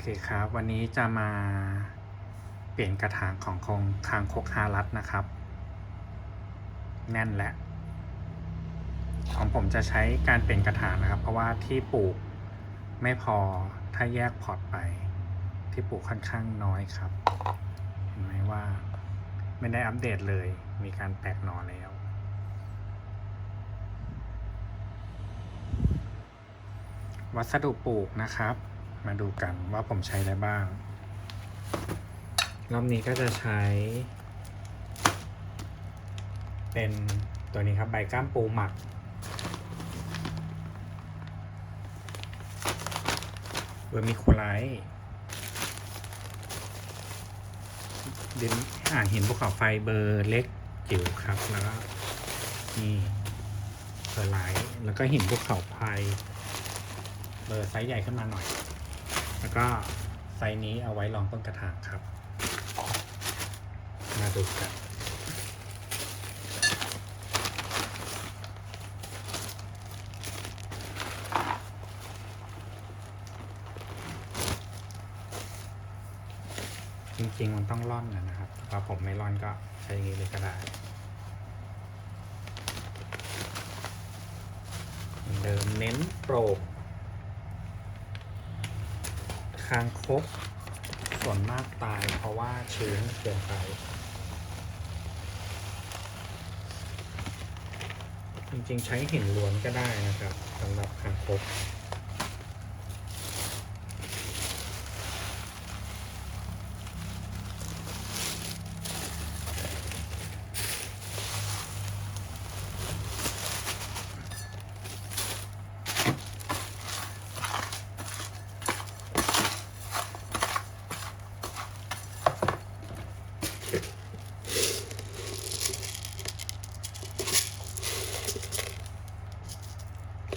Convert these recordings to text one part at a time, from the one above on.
เคครับ วันนี้จะมาเปลี่ยนกระถางของโคงคางคกฮารัตนะครับ แน่นแหละ ของผมจะใช้การเปลี่ยนกระถางนะครับ เพราะว่าที่ปลูกไม่พอถ้าแยกพอร์ตไป ที่ปลูกค่อนข้างน้อยครับ เห็นไหมว่าไม่ได้อัปเดตเลย มีการแตกหนอแล้ว วัสดุปลูกนะครับ มาดูกันว่าผมใช้ได้บ้าง รอบนี้ก็จะใช้ เป็นตัวนี้ครับใบก้ามปูหมัก เวอร์มิคูไลท์ดินอ่านเห็นภูเขาไฟเบอร์เล็กจิ๋วครับ แล้วก็นี่เบอร์ไลท์แล้วก็หินภูเขาไฟเบอร์ไซส์ใหญ่ขึ้นมาหน่อย แล้วก็ไซส์นี้เอาไว้รองต้นกระถางครับ มาดูกันจริงๆมันต้องร่อนนะครับถ้าผมไม่ร่อนก็ใช้อย่างนี้เลยก็ได้เหมือนเดิมเน้นโปร่ง คางคกส่วนมากตายเพราะว่าชื้นเกินไปจริงๆใช้หินล้วนก็ได้นะครับสำหรับคางคก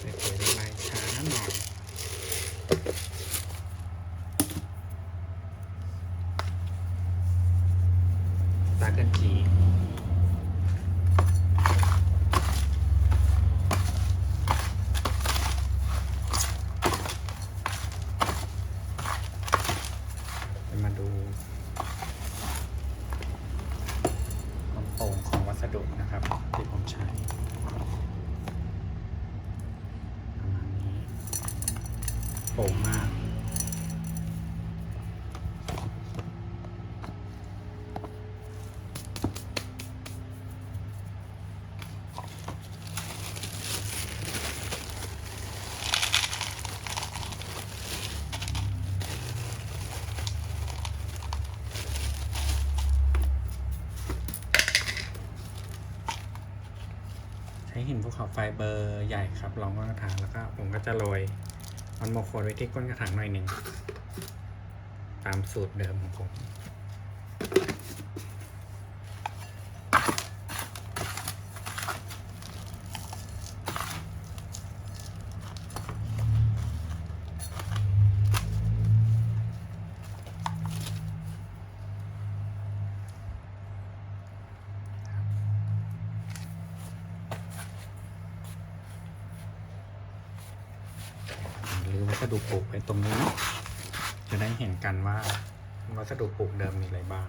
เดี๋ยวระบายช้าหน่อยตากันจีจะมาดูความโปร่งของวัสดุนะครับ ที่ผมใช้ ประมาณนี้ โป่งมากใช้หินภูเขาไฟเบอร์ใหญ่ครับรองก้นกระถางแล้วก็ผมก็จะโรย มันโมโคไว้ที่ก้นกระถางหน่อยหนึ่ง ตามสูตรเดิมของผม ดุปลูกไว้ตรงนี้ จะได้เห็นกันว่าวัสดุปลูกเดิมมีอะไรบ้าง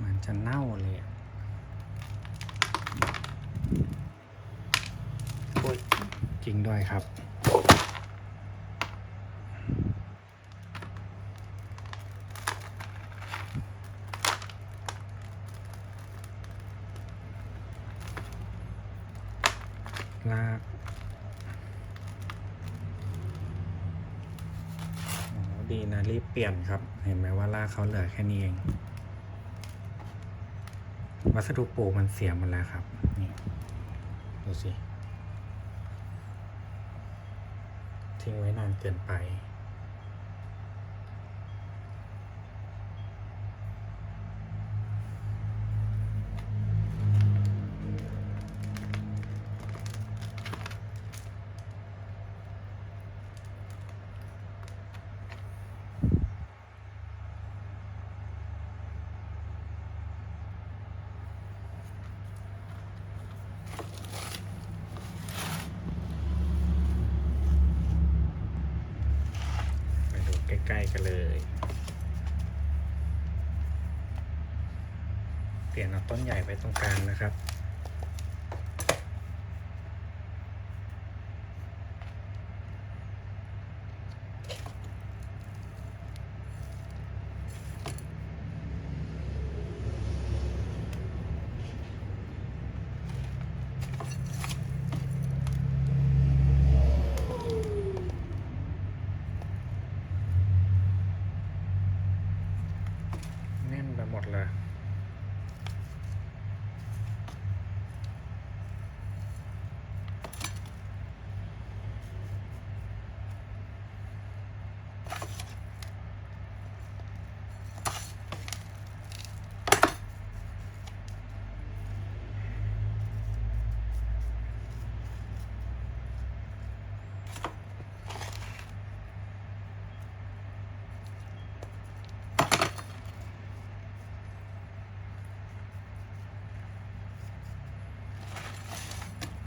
มือนจะเน่าเลยอะโอ้ยจริงด้วยครับ ลากโอ้ ดีนะรีบเปลี่ยนครับ เห็นไหมว่าลากเขาเหลือแค่นี้เอง วัสดุปลูกมันเสียหมดแล้วครับนี่ดูสิทิ้งไว้นานเกินไป เล้ๆ กันเลย เปลี่ยนเอาต้นใหญ่ไว้ตรงกลางนะครับ แน่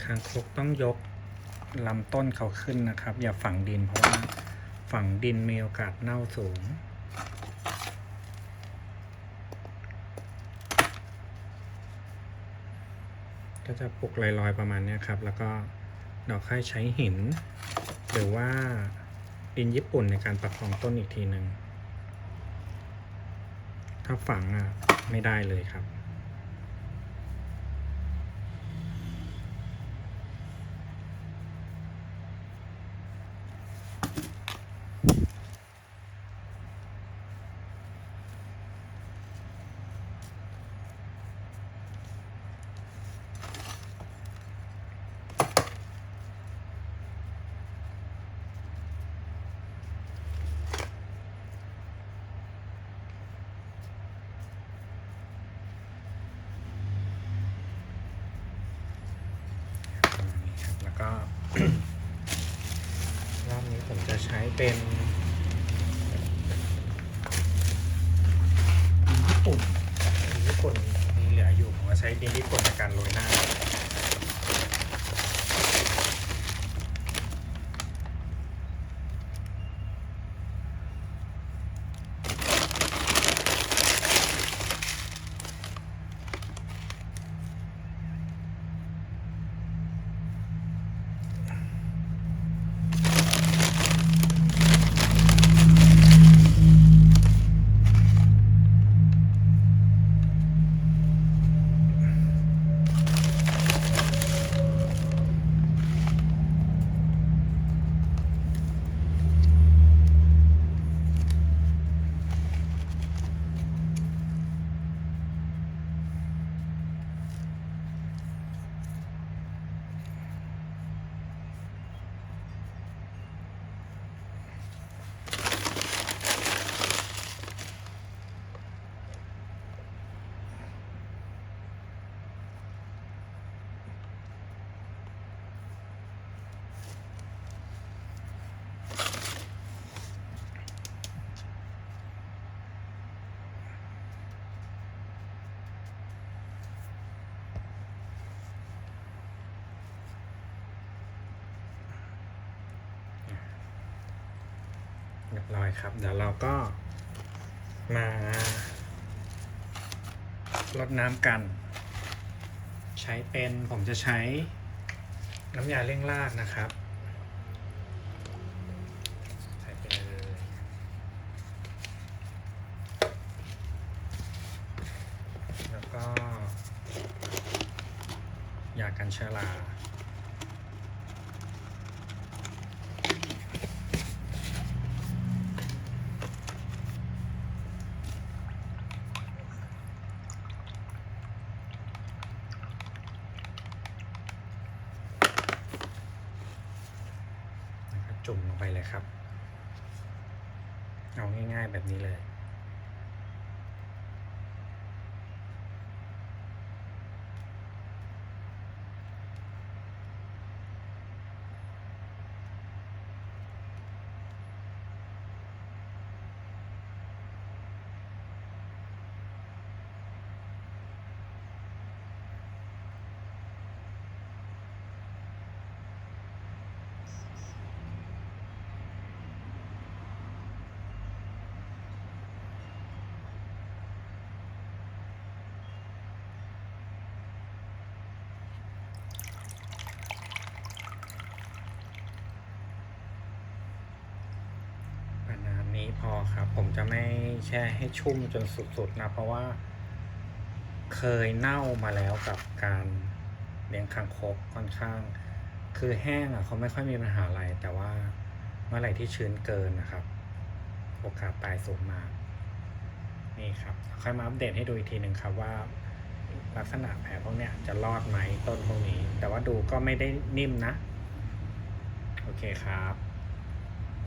คางคกต้องยกลำต้นเขาขึ้นนะครับ อย่าฝังดินเพราะว่าฝังดินมีโอกาสเน่าสูง ก็จะปลุกลอยๆประมาณนี้ครับ แล้วก็เราค่อยใช้หิน หรือว่าดินญี่ปุ่นในการประคองต้นอีกทีหนึ่งถ้าฝังอะไม่ได้เลยครับ ประมาณนี้ครับ แล้วก็ รอบนี้ผมจะใช้เป็นดินญี่ปุ่นดินญี่ปุ่นมีเหลืออยู่ผมจะใช้ดินญี่ปุ่นในการโรยหน้า เรียบร้อยครับ เดี๋ยวเราก็มารดน้ำกัน ใช้เป็นผมจะใช้น้ำยาเร่งรากนะครับใส่ไปเลยแล้วก็ยากันเชื้อรา จุ่มลงไปเลยครับ เอาง่ายๆแบบนี้เลย พอครับ ผมจะไม่แช่ให้ชุ่มจนสุดๆนะ เพราะว่า เคยเน่ามาแล้วกับการเลี้ยงคางคกค่อนข้าง คือแห้งอะเขาไม่ค่อยมีปัญหาอะไร แต่ว่าเมื่อไหร่ที่ชื้นเกินนะครับโอกาสตายสูงมากนี่ครับค่อยมาอัปเดตให้ดูอีกทีหนึ่งครับว่า ลักษณะแผลพวกเนี้ยจะรอดไหมต้นพวกนี้ แต่ว่าดูก็ไม่ได้นิ่มนะ โอเคครับ